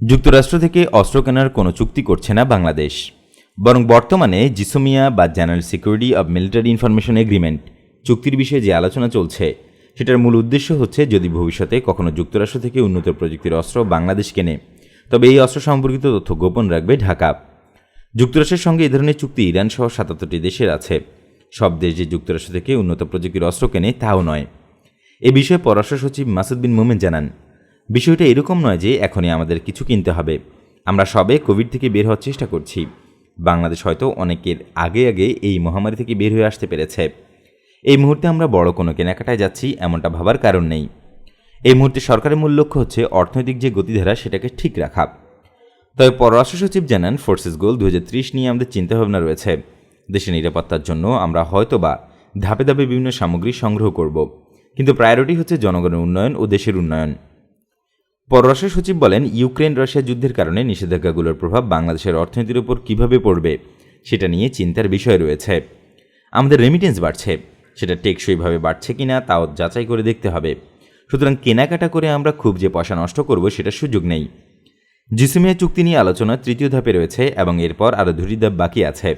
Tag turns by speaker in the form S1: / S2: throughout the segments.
S1: যুক্তরাষ্ট্র থেকে অস্ত্র কেনার কোনো চুক্তি করছে না বাংলাদেশ। বরং বর্তমানে জিসোমিয়া বা general security of military information agreement চুক্তির বিষয়ে যে আলোচনা চলছে, সেটার মূল উদ্দেশ্য হচ্ছে যদি ভবিষ্যতে কখনো যুক্তরাষ্ট্র থেকে উন্নত প্রযুক্তির অস্ত্র বাংলাদেশ কেনে, তবে এই অস্ত্র সম্পর্কিত তথ্য গোপন রাখবে ঢাকা। যুক্তরাষ্ট্রের সঙ্গে এ ধরনের চুক্তি ইরান সহ সাতাত্তরটি দেশের আছে। সব দেশ যে যুক্তরাষ্ট্র থেকে উন্নত প্রযুক্তির অস্ত্র কেনে তাও নয়। এ বিষয়ে পররাষ্ট্র সচিব মাসুদ বিন মোমেন জানান। বিষয়টা এরকম নয় যে এখনই আমাদের কিছু কিনতে হবে। আমরা সবে কোভিড থেকে বের হওয়ার চেষ্টা করছি। বাংলাদেশ হয়তো অনেকের আগে আগে এই মহামারী থেকে বের হয়ে আসতে পেরেছে। এই মুহূর্তে আমরা বড় কোনো কেনাকাটায় যাচ্ছি এমনটা ভাবার কারণ নেই। এই মুহূর্তে সরকারের মূল লক্ষ্য হচ্ছে অর্থনৈতিক যে গতিধারা সেটাকে ঠিক রাখা। তবে পররাষ্ট্র সচিব জানান, ফোর্সেস গোল দু হাজার ত্রিশ নিয়ে আমাদের চিন্তাভাবনা রয়েছে। দেশের নিরাপত্তার জন্য আমরা হয়তোবা ধাপে ধাপে বিভিন্ন সামগ্রী সংগ্রহ করব। কিন্তু প্রায়োরিটি হচ্ছে জনগণের উন্নয়ন ও দেশের উন্নয়ন। পররাষ্ট্র সচিব বলেন, ইউক্রেন রাশিয়া যুদ্ধের কারণে নিষেধাজ্ঞাগুলোর প্রভাব বাংলাদেশের অর্থনীতির উপর কীভাবে পড়বে, সেটা নিয়ে চিন্তার বিষয় রয়েছে। আমাদের রেমিটেন্স বাড়ছে, সেটা টেকসইভাবে বাড়ছে কিনা তাও যাচাই করে দেখতে হবে। সুতরাং কেনাকাটা করে আমরা খুব যে পয়সা নষ্ট করব সেটার সুযোগ নেই। জিসুমিয়া চুক্তি নিয়ে আলোচনা তৃতীয় ধাপে রয়েছে এবং এরপর আরও দুটি ধাপ বাকি আছে।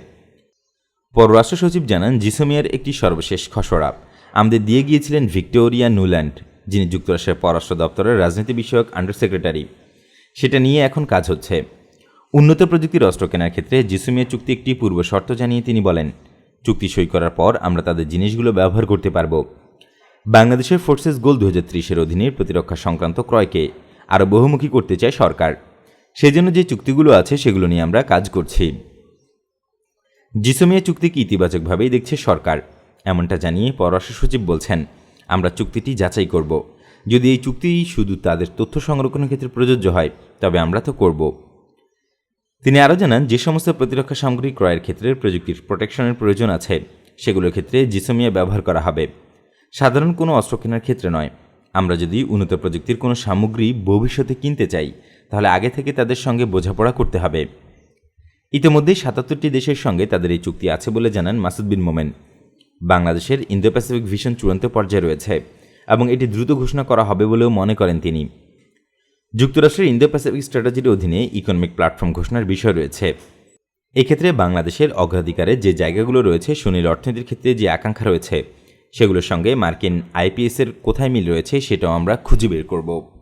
S1: পররাষ্ট্র সচিব জানান, জিসোমিয়ার একটি সর্বশেষ খসড়া। আমাদের দিয়ে গিয়েছিলেন ভিক্টোরিয়া নুল্যান্ড। যিনি যুক্তরাষ্ট্রের পররাষ্ট্র দপ্তরের রাজনীতি বিষয়ক আন্ডার সেক্রেটারি সেটা নিয়ে এখন কাজ হচ্ছে। উন্নত প্রযুক্তির অস্ত্র কেনার ক্ষেত্রে জিসুমিয়া চুক্তি একটি পূর্ব শর্ত জানিয়ে তিনি বলেন, চুক্তি সই করার পর আমরা তাদের জিনিসগুলো ব্যবহার করতে পারব। বাংলাদেশের ফোর্সেস গোল দু হাজার অধীনে প্রতিরক্ষা সংক্রান্ত ক্রয়কে আরও বহুমুখী করতে চায় সরকার। সেজন্য যে চুক্তিগুলো আছে সেগুলো নিয়ে আমরা কাজ করছি। জিসোমিয়া চুক্তিকে ইতিবাচকভাবেই দেখছে সরকার, এমনটা জানিয়ে পররাষ্ট্র সচিব বলছেন আমরা চুক্তিটি যাচাই করব। যদি এই চুক্তি শুধু তাদের তথ্য সংরক্ষণের ক্ষেত্রে প্রযোজ্য হয়, তবে আমরা তো করব। তিনি আরও জানান, যে সমস্ত প্রতিরক্ষা সামগ্রী ক্রয়ের ক্ষেত্রে প্রযুক্তির প্রোটেকশনের প্রয়োজন আছে, সেগুলোর ক্ষেত্রে জিসোমিয়া ব্যবহার করা হবে। সাধারণ কোনো অস্ত্র কেনার ক্ষেত্রে নয়। আমরা যদি উন্নত প্রযুক্তির কোনো সামগ্রী ভবিষ্যতে কিনতে চাই, তাহলে আগে থেকে তাদের সঙ্গে বোঝাপড়া করতে হবে। ইতিমধ্যেই সাতাত্তরটি দেশের সঙ্গে তাদের এই চুক্তি আছে বলে জানান মাসুদ বিন মোমেন। বাংলাদেশের ইন্দো প্যাসিফিক ভিশন চূড়ান্ত পর্যায়ে রয়েছে এবং এটি দ্রুত ঘোষণা করা হবে বলেও মনে করেন তিনি। যুক্তরাষ্ট্রের ইন্দো প্যাসিফিক স্ট্র্যাটেজির অধীনে ইকোনমিক প্ল্যাটফর্ম ঘোষণার বিষয় রয়েছে। এক্ষেত্রে বাংলাদেশের অগ্রাধিকারের যে জায়গাগুলো রয়েছে সুনীল অর্থনীতির ক্ষেত্রে যে আকাঙ্ক্ষা রয়েছে, সেগুলোর সঙ্গে মার্কিন আইপিএসের কোথায় মিল রয়েছে সেটাও আমরা খুঁজে বের করব।